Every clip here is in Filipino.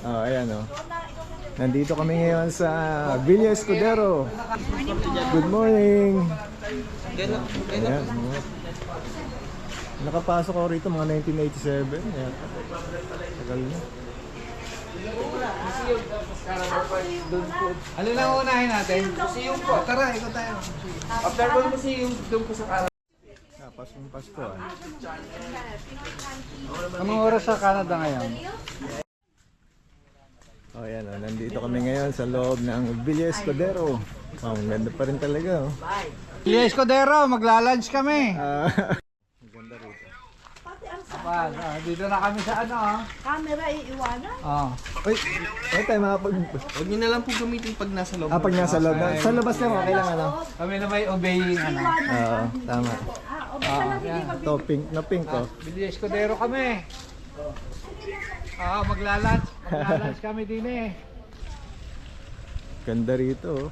Oh, ayan oh. Nandito kami ngayon sa Villa Escudero. Good morning. Ayan, oh. Nakapasok ako rito mga 1987. Ayan. Tagal na. Ano na unahin natin? Museum po. Tara, ikot tayo. After one museum, doon po sa Canada. Paskong Pasko ah. Anong oras sa Canada ngayon? Oh, ayan oh. Nandito kami ngayon sa loob ng Villa Escudero. Oh, ang ganda pa rin talaga oh. Yes, Escudero, magla-lunch kami. Ang ganda rito. Apan, ah, dito na kami sa ano ah. Camera iiwanan? Oh. Uy, ay tayo makapag... Huwag na lang po gamitin pag nasa loob. Ah, pag nasa loob na. Sa labas lang, okay lang ano. Kami na may obeying ano. Oo, tama. Ah, o basta lang hindi mag- To pink, na pink oh. Billy Escudero kami. Ah, magla-lunch. Magla-lunch kami din eh. Ganda rito oh.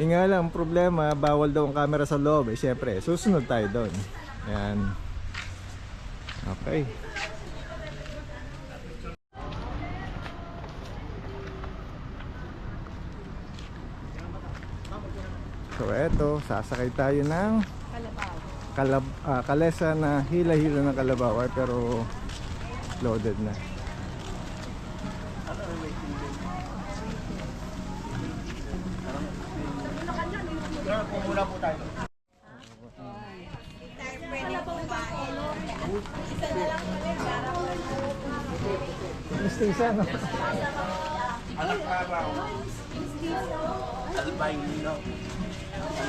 Yung nga lang, problema, bawal daw ang camera sa loob. Eh, syempre, susunod tayo doon. Ayan. Okay. So eto, sasakay tayo ng kalab ah, kalesa na hila-hila ng kalabaw ay pero loaded na. Gusto isa no? Sa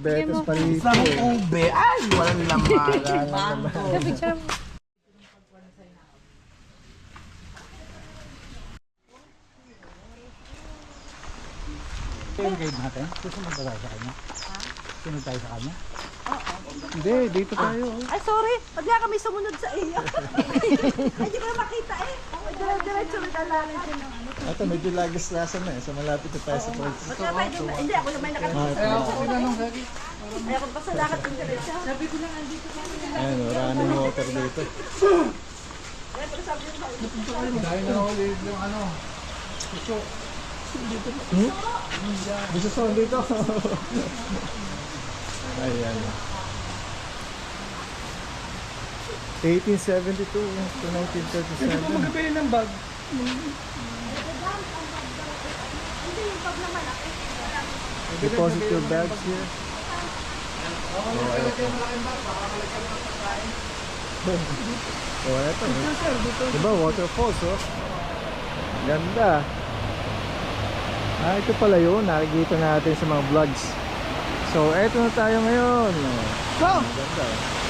Betos pa rito. Isang ube. Ay, walang laman. Yung guide natin, susunod ba tayo sa kanya? Sunod tayo sa kanya? Hindi, dito tayo. Ay, sorry. Pag nga kami sumunod sa iyo. Ay, di ko na makita eh. Ay, dire-diretso na dalalan. Ito, medyo lagas-lasan na eh. So malapit na tayo sa. Ba't tayo dumaan? Hindi, ako naman nakalimutan. Kaya ako tinanong. Ay, ako pa sa lakad ng diretso. Sabi ko lang, andito ka. Ayan, running water dito. Ay, pero sabi ko sa Dahil na ako yung ano, puso. Gusto sa dito. Ayan. 1872 to 1937. Magkabili ng bag. Deposit your bags here. Oh, eto. Diba, waterfalls, oh. Ganda. Ah, ito pala yun. Nakikita natin sa mga vlogs. So, eto na tayo ngayon. Go! Ganda. oh.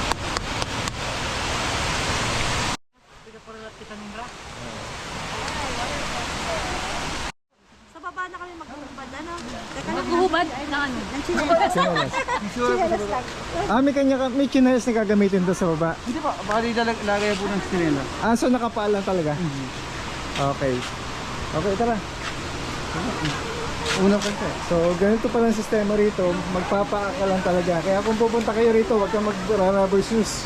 Sa baba na kami magkukumpad. Ano? Teka lang. Maghuhubad na ano? Ng chinelas. Chinelas. Chinelas lang. Ah, may kanya may chinelas na gagamitin doon sa baba. Hindi pa, baka di talag- lagay po ng sinela. Ah, so nakapaan lang talaga? Okay. Okay, tara. Unang kanta eh. So, ganito pala ang sistema rito. Magpapaa ka lang talaga. Kaya kung pupunta kayo rito, huwag kang mag-rubber shoes.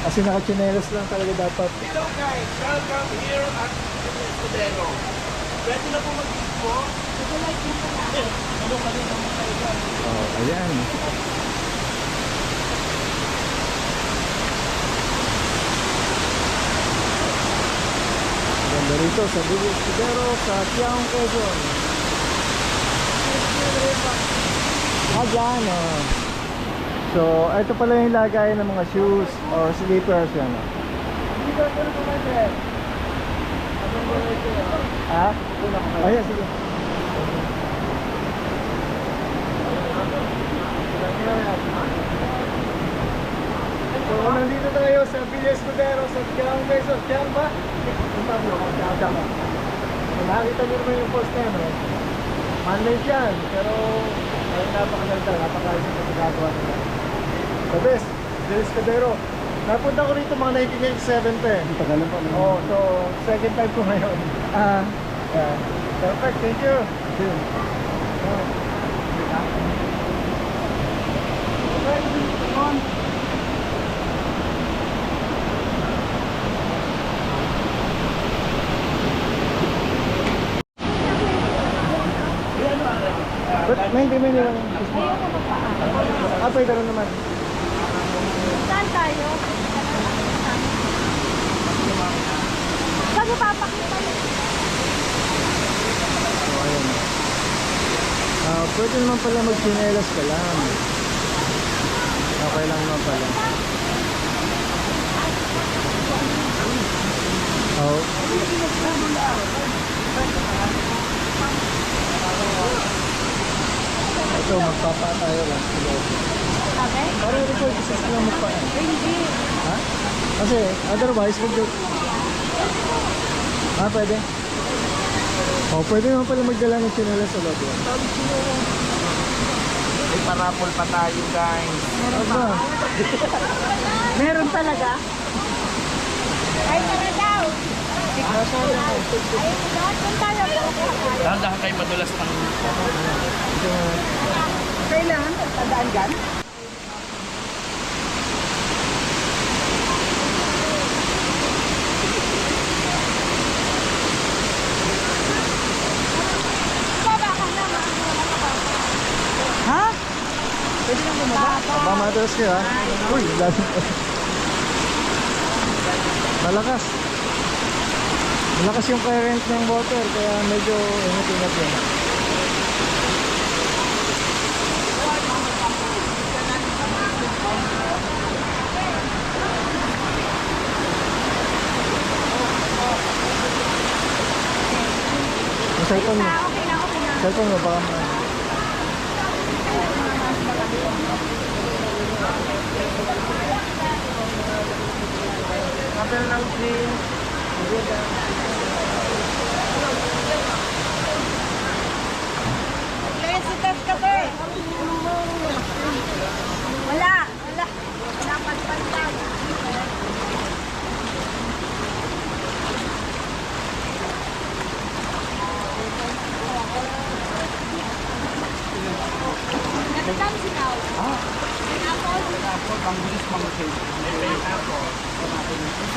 Kasi naka-chinelas lang talaga dapat. Hello guys, welcome here at Escudero. Pwede na po mag-video. Oh, ayan. Ganda rito sa Bugis Sigaro sa Tiang Quezon. Ah, dyan, oh. So, ito pala yung lagay ng mga shoes or slippers yan. Oh. Ha? Ayan, sige. So, nandito tayo sa Villa Escudero sa Tiang Quezon. Tiang ba? Ang Pablo, ang Tiang ba? So, nakita niyo naman yung post na yun, oh. Manmade yan, pero ay napakaganda, napakaayos ang pagkagawa nila. The best, Villa Escudero. Napunta ko rito mga 1987 pa eh. Tagal na pa. Oo, oh, so second time ko ngayon. Ah, yeah. Perfect, thank you. Ba't may hindi may nilang Ah, pwede rin naman. Saan tayo? Saan mo papakita yun? So, ayun. Ah, pwede naman pala magsinelas ka lang. Okay lang naman pala. Oh. Ito, magpapa tayo lang. Sabi? Para record sa lang magpa. Hindi. Ha? Kasi otherwise, mag Ah, pwede? Oh, pwede naman pala magdala ng chinelas sa loob. yan. May parapol pa tayo guys. Ano ba? Meron talaga? Ay, tara daw. Ay, doon tayo. Dahan-dahan kayo madulas ng Kailangan tandaan dyan? Ha? Pwede kang Mamatas kayo ha? Uy, lalo. Malakas. Malakas yung current ng water kaya medyo ingat-ingat yan. Cellphone mo, cellphone mo baka Kapel ng green. Felicitas ka ba? Wala. Wala. Wala pagpantay.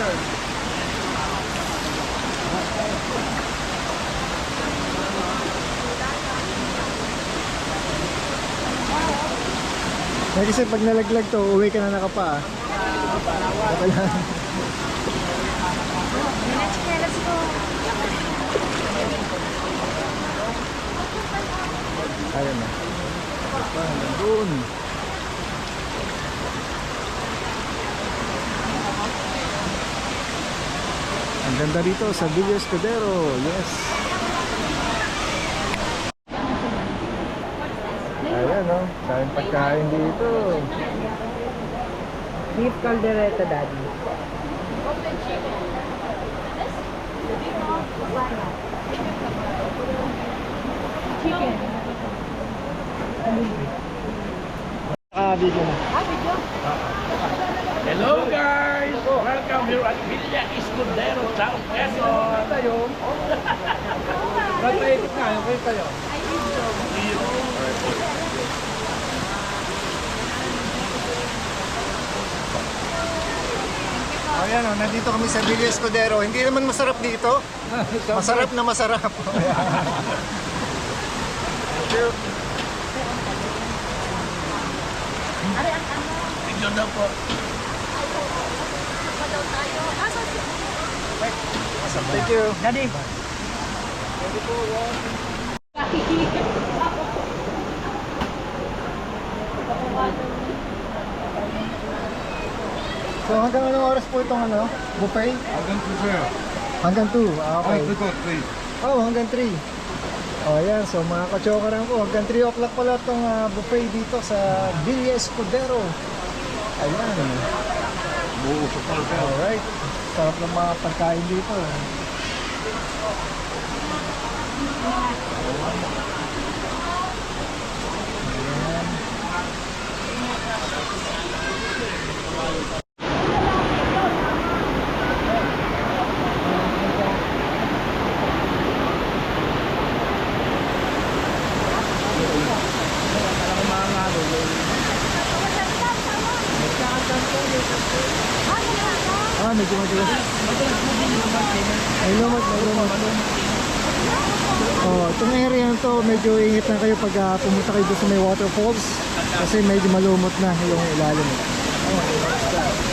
Eh, kasi pag nalaglag to, uwi ka na nakapa. ah. Okay lang. Chinelas ko. Ayun na. Pa, hanggang doon. Ganda dito sa Villa Escudero. Yes. Ayan o. Oh. Daming pagkain dito. Beef caldereta, daddy. Ah, video na. Hello guys! Welcome here at Villa Escudero, Town Quezon! Tayo. Maikot nga? Kayo tayo. Ayan o, oh, nandito kami sa Villa Escudero. Hindi naman masarap dito. Masarap na masarap. Thank you. Tignan daw po. Thank you. Daddy. So hanggang anong oras po itong ano? Buffet? Hanggang po sir. Hanggang 2. Ah, okay. ko, please. Oh, hanggang 3. Oh, yan. So mga kachokaran ko, hanggang 3 o'clock pala itong ah, buffet dito sa Villa Escudero. Ayan. Alright. Sarap ng mga pagkain dito. Ah, medyo madulas. May lumot, may. Oh, itong area na to, medyo ingat na kayo pag ah, pumunta kayo sa may waterfalls kasi medyo malumot na yung ilalim. Ang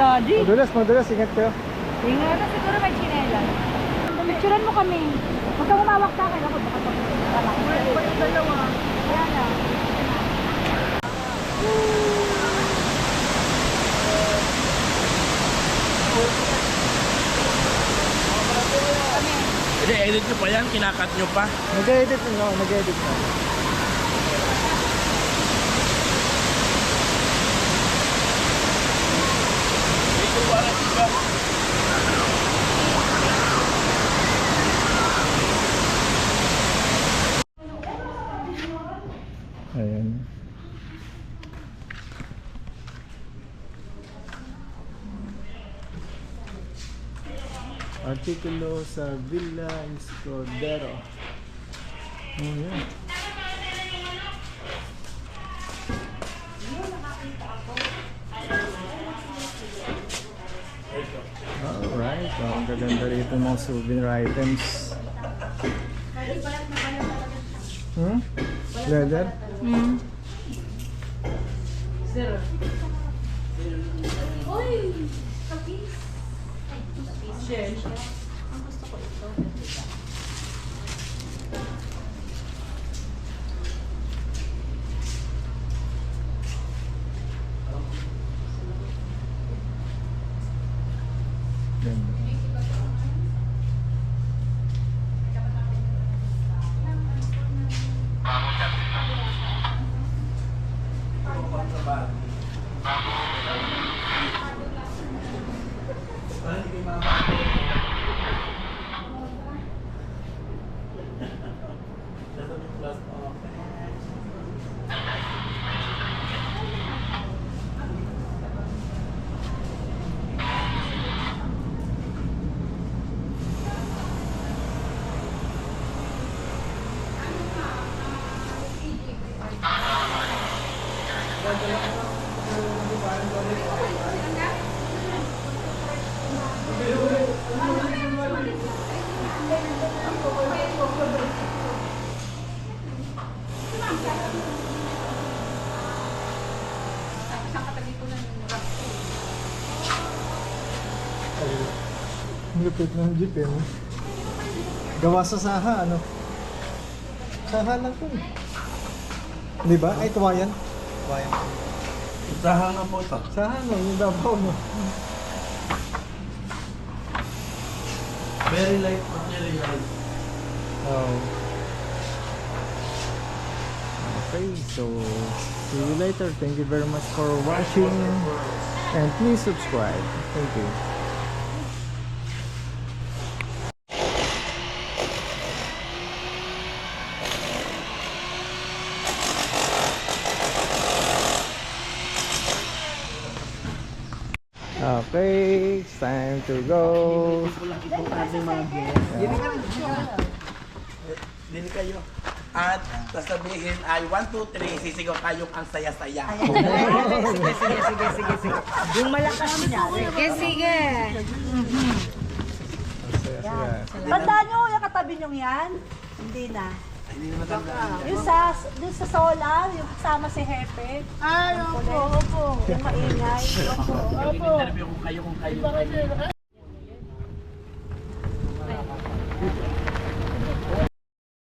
daddy. Madulas, madulas, ingat kayo. Ingat na siguro may chinelas. Picturean mo kami. Huwag kang umawak sa akin. Ako baka pag dalawa. Kaya na. Hindi, edit nyo pa yan, kinakat nyo pa. Nag-edit na, no? nag-edit na. Ayan. Artikulo sa Villa Escudero. Oh, yeah. Alright, so, ang gaganda rito mga souvenir items. Hmm? Leather? Ganda. Ang lupit ng jeep eh. no? Gawa sa saha, ano? Saha lang to eh. Di ba? Ay, tuwayan. Tuwayan. Usahan na po ito. Saha no, yung Davao no. Very light material. Oh. Okay, so see you later. Thank you very much for watching. And please subscribe. Thank you. Okay, it's time to go. Dili kayo. At sasabihin ay 1, 2, 3, sisigaw kayong ang saya-saya. Sige, sige, sige, sige, sige. Yung malakas niya. Sige, sige. Tandaan nyo, yung katabi nyo yan. Hindi na. Yung sa, yung sa solar, yung kasama si Hepe. Ay, opo, opo. Yung maingay. Opo, opo. Interview ko kayo kung kayo.